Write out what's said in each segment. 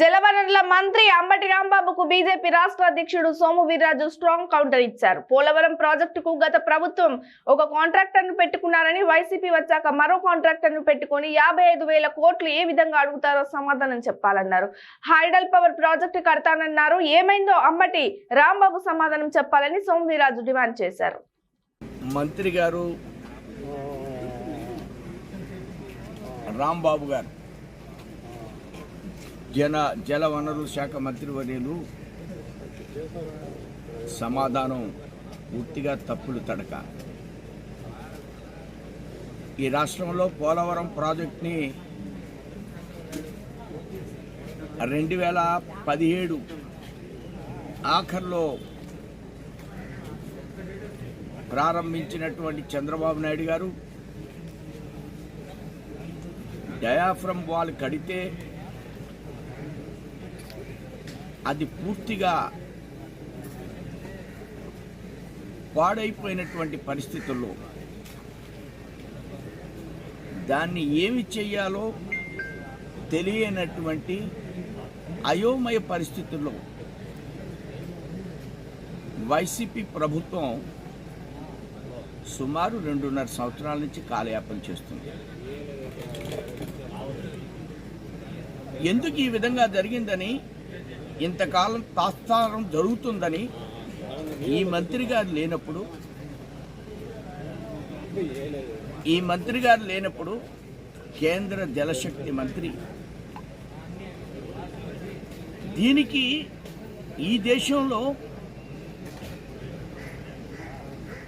జలవనరుల మంత్రి అంబటి రాంబాబుకు బీజేపీ రాష్ట్ర అధ్యక్షుడు సోము వీర్రాజు స్ట్రాంగ్ కౌంటర్ ఇచ్చారు. పోలవరం ప్రాజెక్టుకు గత ప్రభుత్వం ఒక కాంట్రాక్టర్ను పెట్టుకున్నారని వైసీపీ వచ్చాక మరో కాంట్రాక్టర్ను పెట్టుకుని యాభై ఐదు వేల కోట్లు ఏ విధంగా అడుగుతారో సమాధానం చెప్పాలన్నారు. హైడల్ పవర్ ప్రాజెక్టు కడతానన్నారు. ఏమైందో అంబటి రాంబాబు సమాధానం చెప్పాలని సోము వీర్రాజు డిమాండ్ చేశారు. మంత్రి గారు రాంబాబు గారు జన జల వనరుల శాఖ మంత్రివర్యులు సమాధానం పూర్తిగా తప్పులు తడక. ఈ రాష్ట్రంలో పోలవరం ప్రాజెక్ట్ని రెండు వేల పదిహేడు ఆఖర్లో ప్రారంభించినటువంటి చంద్రబాబు నాయుడు గారు డయాఫ్రమ్ వాల్ కడితే అది పూర్తిగా పాడైపోయినటువంటి పరిస్థితుల్లో దాన్ని ఏమి చేయాలో తెలియనటువంటి అయోమయ పరిస్థితుల్లో వైసీపీ ప్రభుత్వం సుమారు రెండున్నర సంవత్సరాల నుంచి కాలయాపన చేస్తుంది. ఎందుకు ఈ విధంగా జరిగిందని ఇంతకాలం తాత్సారం జరుగుతుందని ఈ మంత్రి గారు లేనప్పుడు ఈ మంత్రి గారు లేనప్పుడు కేంద్ర జలశక్తి మంత్రి. దీనికి ఈ దేశంలో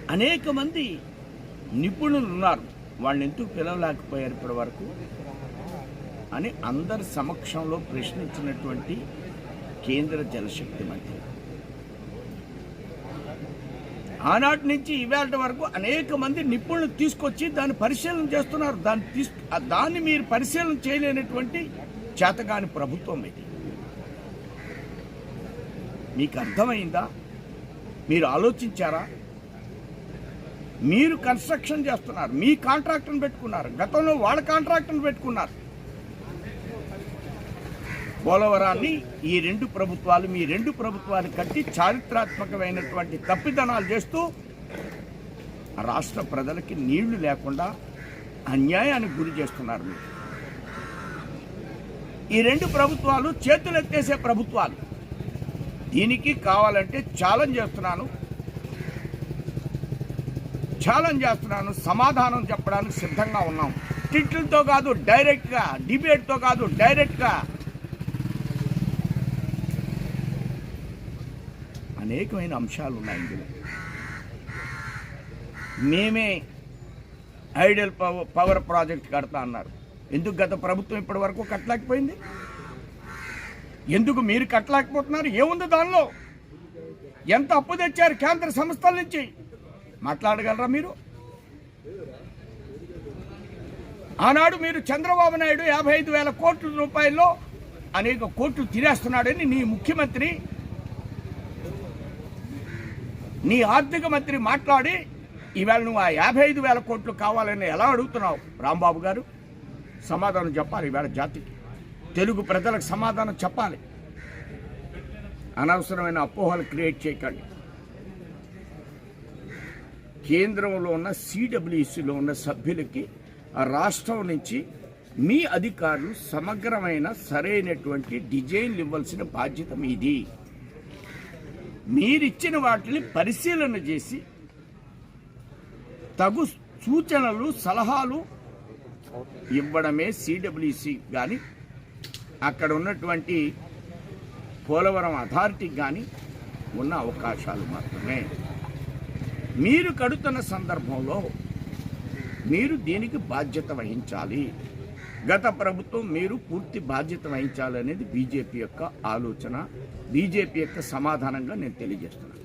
అనేక మంది నిపుణులు ఉన్నారు. వాళ్ళని ఎందుకు పిలవలేకపోయారు ఇప్పటి వరకు? అని అందరి సమక్షంలో ప్రశ్నించినటువంటి కేంద్ర జలశక్తి మంత్రి. ఆనాటి నుంచి ఇవాళ వరకు అనేక మంది నిపుణులు తీసుకొచ్చి దాన్ని పరిశీలన చేస్తున్నారు. దాన్ని తీసు దాన్ని మీరు పరిశీలన చేయలేనటువంటి చేతగాని ప్రభుత్వం ఇది. మీకు అర్థమైందా? మీరు ఆలోచించారా? మీరు కన్స్ట్రక్షన్ చేస్తున్నారు. మీ కాంట్రాక్టర్ని పెట్టుకున్నారు. గతంలో వాళ్ళ కాంట్రాక్టర్ని పెట్టుకున్నారు. పోలవరాన్ని ఈ రెండు ప్రభుత్వాలు మీ రెండు ప్రభుత్వాలు కట్టి చారిత్రాత్మకమైనటువంటి తప్పిదనాలు చేస్తూ రాష్ట్ర ప్రజలకి నీళ్ళు లేకుండా అన్యాయానికి గురి చేస్తున్నారు మీరు. ఈ రెండు ప్రభుత్వాలు చేతులెత్తేసే ప్రభుత్వాలు. దీనికి కావాలంటే ఛాలెంజ్ చేస్తున్నాను. ఛాలెంజ్ చేస్తున్నాను. సమాధానం చెప్పడానికి సిద్ధంగా ఉన్నాం. టిట్లతో కాదు డైరెక్ట్గా డిబేట్తో కాదు డైరెక్ట్గా అనేకమైన అంశాలు ఉన్నాయి ఇందులో. మేమే ఐడియల్ పవర్ పవర్ ప్రాజెక్ట్ కడతా అన్నారు. ఎందుకు గత ప్రభుత్వం ఇప్పటి వరకు కట్టలేకపోయింది? ఎందుకు మీరు కట్టలేకపోతున్నారు? ఏముంది దానిలో? ఎంత అప్పు తెచ్చారు కేంద్ర సంస్థల నుంచి? మాట్లాడగలరా మీరు? ఆనాడు మీరు చంద్రబాబు నాయుడు యాభై ఐదు వేల కోట్ల రూపాయల్లో అనేక కోట్లు తినేస్తున్నాడని నీ ముఖ్యమంత్రి నీ ఆర్థిక మంత్రి మాట్లాడి ఈవేళ నువ్వు ఆ యాభై ఐదు వేల కోట్లు కావాలని ఎలా అడుగుతున్నావు? రాంబాబు గారు సమాధానం చెప్పాలి ఈవేళ జాతికి. తెలుగు ప్రజలకు సమాధానం చెప్పాలి. అనవసరమైన అపోహలు క్రియేట్ చేయకండి. కేంద్రంలో ఉన్న సిడబ్ల్యూసిలో ఉన్న సభ్యులకి రాష్ట్రం నుంచి మీ అధికారులు సమగ్రమైన సరైనటువంటి డిజైన్లు ఇవ్వాల్సిన బాధ్యత మీది. మీరిచ్చిన వాటిని పరిశీలన చేసి తగు సూచనలు సలహాలు ఇవ్వడమే సిడబ్ల్యూసి కానీ అక్కడ ఉన్నటువంటి పోలవరం అథారిటీకి కానీ ఉన్న అవకాశాలు మాత్రమే. మీరు కడుతున్న సందర్భంలో మీరు దీనికి బాధ్యత వహించాలి. గత ప్రభుత్వం మీరు పూర్తి బాధ్యత వహించాలనేది బీజేపీ యొక్క ఆలోచన. బీజేపీ యొక్క సమాధానంగా నేను తెలియజేస్తున్నాను.